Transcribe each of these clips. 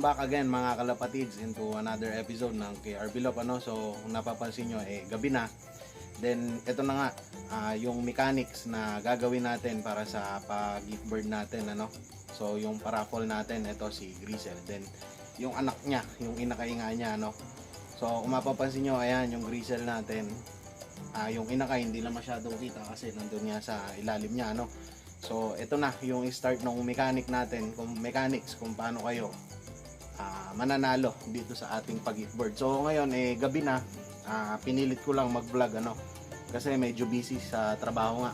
Welcome back again mga kalapatids into another episode ng KR Bilop. Ano? So, kung napapansin nyo, eh, gabi na. Then, ito na nga, ah, yung mechanics na gagawin natin para sa pag-gift bird natin. Ano? So, yung paraffle natin, ito si Grisel. Then, yung anak niya, yung inakainga niya. Ano? So, kung mapapansin nyo, ayan, yung Grisel natin. Ah, yung inakay, hindi na masyadong kita kasi nandun nga sa ilalim niya. Ano? So, ito na yung start ng mechanic natin, kung mechanics, kung paano kayo ah, mananalo dito sa ating pag-gift bird. So, ngayon, eh, gabi na, ah, pinilit ko lang mag-vlog, ano, kasi medyo busy sa trabaho nga.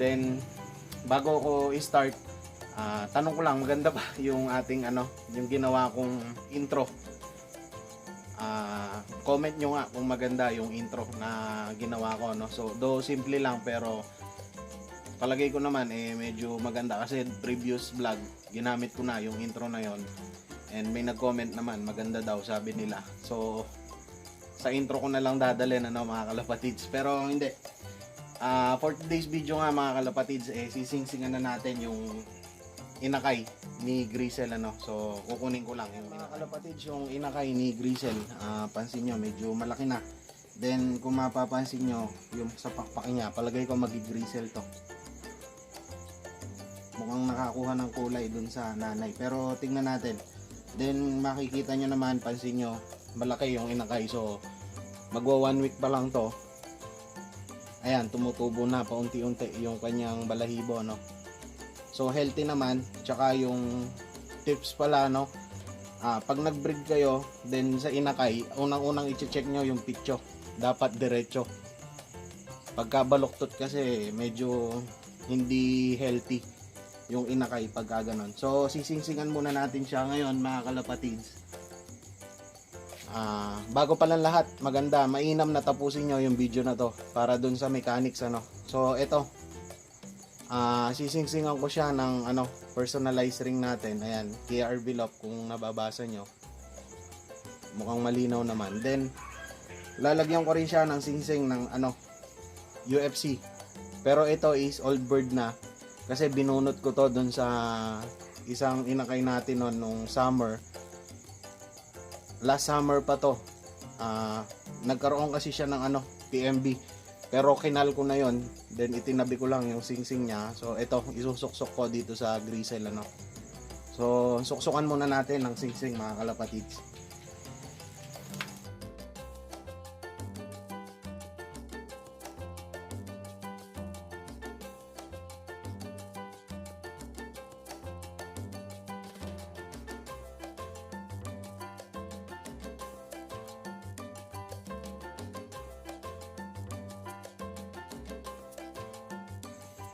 Then, bago ko i-start, ah, tanong ko lang, maganda ba yung ating, ano, yung ginawa kong intro? Ah, comment nyo nga kung maganda yung intro na ginawa ko, no? So, do simple lang, pero palagay ko naman eh medyo maganda kasi previous vlog ginamit ko na yung intro na yon and may nag-comment naman maganda daw sabi nila. So sa intro ko na lang dadalhin ano mga kalapatids. Pero hindi. Ah, for today's video nga mga kalapatids eh sisingsingan na natin yung inakay ni Grisel ano. So kukunin ko lang yung mga kalapatids yung inakay ni Grisel. Ah, pansin nyo medyo malaki na. Then kung mapapansin nyo yung sa pakpak niya palagay ko magi-grisel to. Mukhang nakakuha ng kulay dun sa nanay. Pero tingnan natin then makikita nyo naman pansin nyo malaki yung inakay. So magwa one week pa lang to. Ayan tumutubo na paunti-unti yung kanyang balahibo no? So healthy naman tsaka yung tips pala no? Ah, pag nag-breed kayo then sa inakay unang-unang i-check nyo yung pitcho. Dapat diretso. Pagka baluktot kasi medyo hindi healthy yung inakay pagka ganon. So, sisingsingan muna natin siya ngayon mga kalapatids. Ah, bago pa lang lahat, maganda, mainam na tapusin nyo yung video na to para dun sa mechanics ano. So, ito. Ah, sisingsingan ko siya ng ano, personalized ring natin. Ayan, KR Bilop kung nababasa nyo. Mukhang malinaw naman. Then, lalagyan ko rin siya ng singsing ng ano, UFC. Pero ito is old bird na kasi binunot ko to doon sa isang inakay natin noon nung summer. Last summer pa to. Ah, nagkaroon kasi siya ng ano PMB pero kinal ko na yon then itinabi ko lang yung singsing niya. So ito isusuksok ko dito sa grisel ano. So suksukan muna natin ng singsing mga kalapatids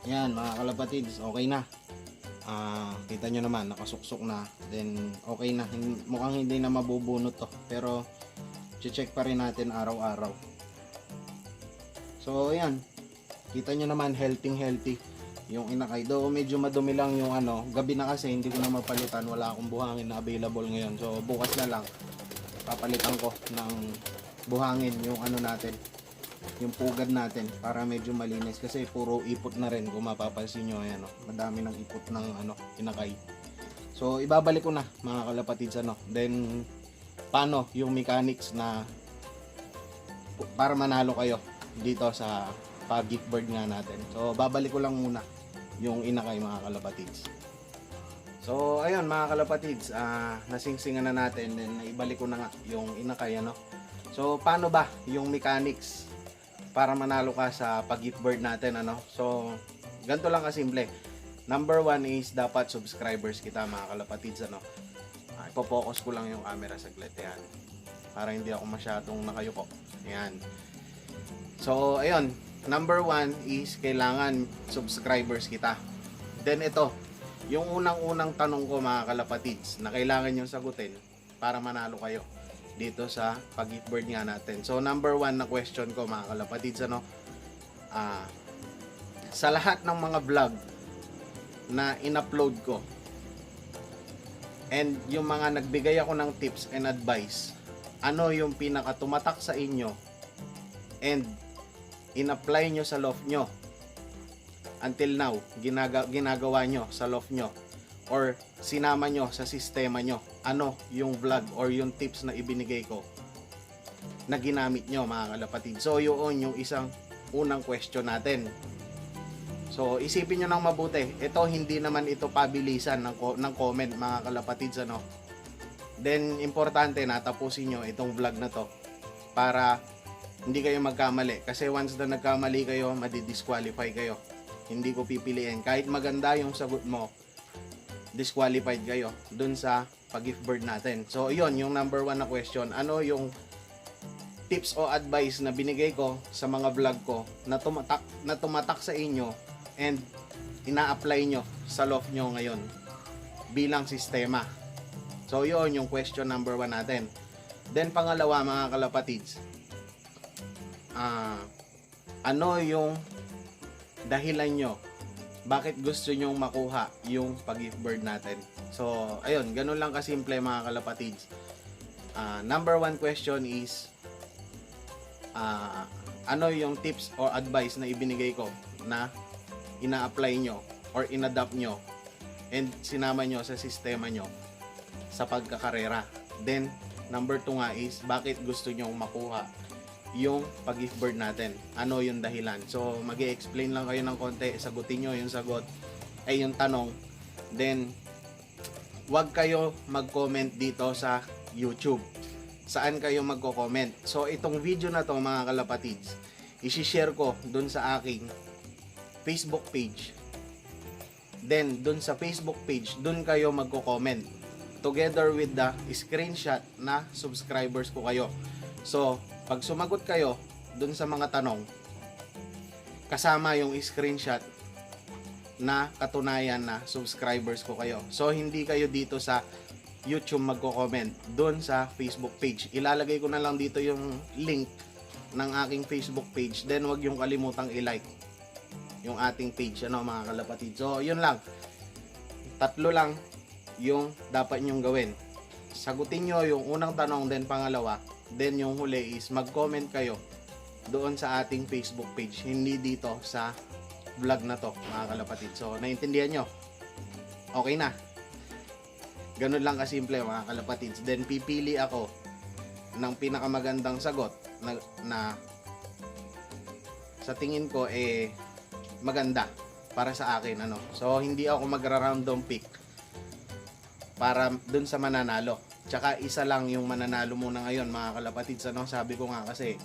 Yan mga kalapatids, okay na. Ah, kita nyo naman, nakasuksok na. Then, okay na. Mukhang hindi na mabubunot to. Pero, check pa rin natin araw-araw. So, yan. Kita nyo naman, healthy healthy yung inakay. Do medyo madumi lang yung ano. Gabi na kasi, hindi ko na mapalitan. Wala akong buhangin na available ngayon. So, bukas na lang. Papalitan ko ng buhangin yung ano natin yung pugad natin para medyo malinis kasi puro ipot na rin kung mapapansin nyo ayan, oh, madami ng ipot ng ano, inakay so ibabalik ko na mga kalapatids ano? Then paano yung mechanics na para manalo kayo dito sa pag gift bird nga natin? So babalik ko lang muna yung inakay mga kalapatids. So ayun mga kalapatids ah nasingsingan na natin then ibalik ko na nga yung inakay ano? So paano ba yung mechanics para manalo ka sa pag-gift bird natin ano. So, ganito lang kasimple. Number one is dapat subscribers kita mga kalapatids ano. Uh, ipo-focus ko lang yung camera saglit yan. Para hindi ako masyadong nakayuko. Ayan. So, ayun. Number one is kailangan subscribers kita. Then ito, yung unang-unang tanong ko mga kalapatids na kailangan yung sagutin para manalo kayo dito sa bird nga natin. So number one na question ko mga kalapatids ano, ah, sa lahat ng mga vlog na in-upload ko and yung mga nagbigay ako ng tips and advice, ano yung pinaka tumatak sa inyo and in-apply nyo sa loft nyo until now, ginaga, ginagawa nyo sa loft nyo or sinama nyo sa sistema nyo. Ano yung vlog or yung tips na ibinigay ko na ginamit nyo mga kalapatid. So yun yung isang unang question natin. So isipin nyo nang mabuti. Ito hindi naman ito pabilisan ng, ng comment mga kalapatids ano. Then importante na tapusin nyo itong vlog na to para hindi kayo magkamali. Kasi once na nagkamali kayo, madidisqualify kayo. Hindi ko pipiliin. Kahit maganda yung sagot mo, disqualified kayo dun sa pag-gift bird natin. So, yun, yung number one na question. Ano yung tips o advice na binigay ko sa mga vlog ko na tumatak, na tumatak sa inyo and ina-apply nyo sa loft nyo ngayon bilang sistema. So, yun yung question number one natin. Then, pangalawa, mga kalapatids, ah, ano yung dahilan nyo bakit gusto nyong makuha yung pag-gift bird natin. So, ayun, ganun lang kasimple mga kalapatids. Ah, number one question is, ah, ano yung tips or advice na ibinigay ko na ina-apply nyo or in-adapt nyo and sinama nyo sa sistema nyo sa pagkakarera. Then, number two nga is, bakit gusto nyong makuha yung pag-gift bird natin. Ano yung dahilan? So, mag explain lang kayo ng konti. Sagutin nyo yung sagot ay yung tanong. Then, wag kayo mag-comment dito sa YouTube. Saan kayo magko-comment? So, itong video na to mga kalapatids, isi-share ko dun sa aking Facebook page. Then, dun sa Facebook page, dun kayo magko-comment. Together with the screenshot na subscribers ko kayo. So, pag sumagot kayo dun sa mga tanong, kasama yung screenshot na katunayan na subscribers ko kayo. So, hindi kayo dito sa YouTube magko-comment dun sa Facebook page. Ilalagay ko na lang dito yung link ng aking Facebook page. Then, wag yung kalimutang i-like yung ating page, ano mga kalapatid. So, yun lang. Tatlo lang yung dapat nyong gawin. Sagutin nyo yung unang tanong, then pangalawa, then yung huli is mag-comment kayo doon sa ating Facebook page, hindi dito sa vlog na to, mga kalapatid. So, naintindihan nyo? Okay na. Ganun lang kasimple, mga kalapatids. Then, pipili ako ng pinakamagandang sagot na, na sa tingin ko, eh, maganda para sa akin, ano. So, hindi ako magra-random pick para dun sa mananalo. Tsaka isa lang yung mananalo muna ngayon mga kalapatids ano sabi ko nga kasi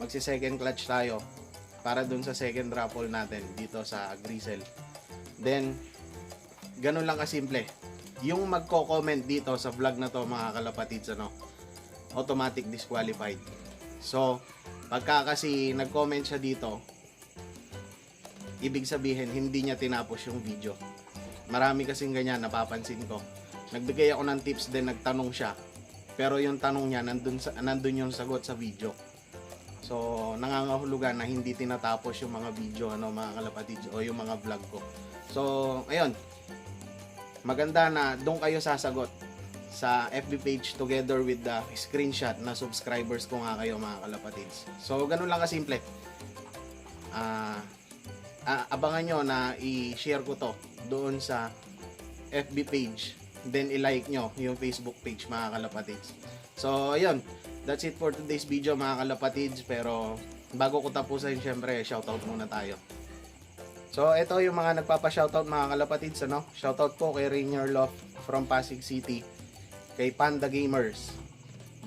magsi second clutch tayo para dun sa second raffle natin dito sa Grisel. Then ganun lang kasimple. Yung magko-comment dito sa vlog na to mga kalapatids ano automatic disqualified. So pagka kasi nag-comment siya dito ibig sabihin hindi niya tinapos yung video. Marami kasing ganyan napapansin ko nagbigay ako ng tips din, nagtanong siya. Pero yung tanong niya, nandun, sa, nandun yung sagot sa video. So, nangangahulugan na hindi tinatapos yung mga video, ano, mga kalapatids, o yung mga vlog ko. So, ayun. Maganda na doon kayo sasagot sa FB page together with the screenshot na subscribers ko nga kayo mga kalapatids. So, ganun lang kasimple. Ah, ah, abangan nyo na i-share ko to doon sa FB page then i-like nyo yung Facebook page mga kalapatids. So, ayun. That's it for today's video mga kalapatids. Pero, bago ko tapusin, syempre, shoutout muna tayo. So, ito yung mga nagpapa-shoutout mga kalapatids. Ano? Shoutout ko kay Rainier Love from Pasig City. Kay Panda Gamers.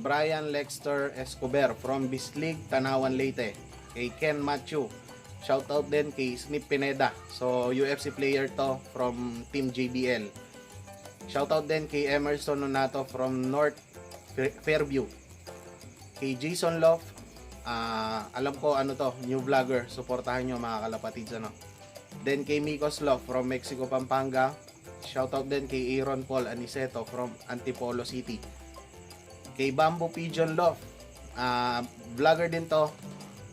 Brian Lexter Escobar from Bislig, Tanawan, Leyte. Kay Ken Matthew. Shoutout din kay Snip Pineda. So, UFC player to from Team JBL. Shoutout din kay Emerson Nonato from North Fair- Fairview. Kay Jason Love, ah, alam ko ano to, new vlogger. Suportahan nyo mga kalapatids ano. Then kay Mikos Love from Mexico, Pampanga. Shoutout din kay Aaron Paul Aniceto from Antipolo City. Kay Bamboo Pigeon Love, ah, vlogger din to.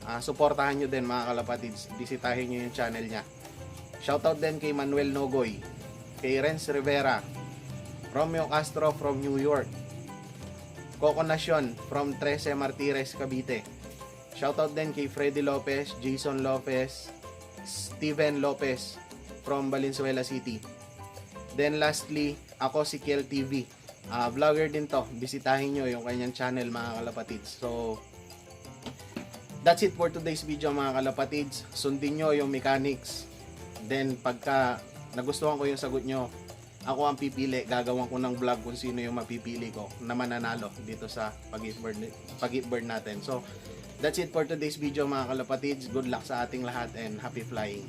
Ah, suportahan nyo din mga kalapatids. Bisitahin nyo yung channel niya. Shoutout din kay Manuel Nogoy. Kay Renz Rivera, Romeo Castro from New York. Coco Nacion from Trece Martires, Cavite. Shoutout din kay Freddy Lopez, Jason Lopez, Steven Lopez from Valenzuela City. Then lastly, Ako si Kiel TV. Ah, vlogger din to. Bisitahin nyo yung kanyang channel mga kalapatids. So, that's it for today's video mga kalapatids. Sundin nyo yung mechanics. Then, pagka nagustuhan ko yung sagot nyo, ako ang pipili. Gagawan ko ng vlog kung sino yung mapipili ko na mananalo dito sa pag-hit burn, pag natin. So, that's it for today's video mga kalapatids. Good luck sa ating lahat and happy flying.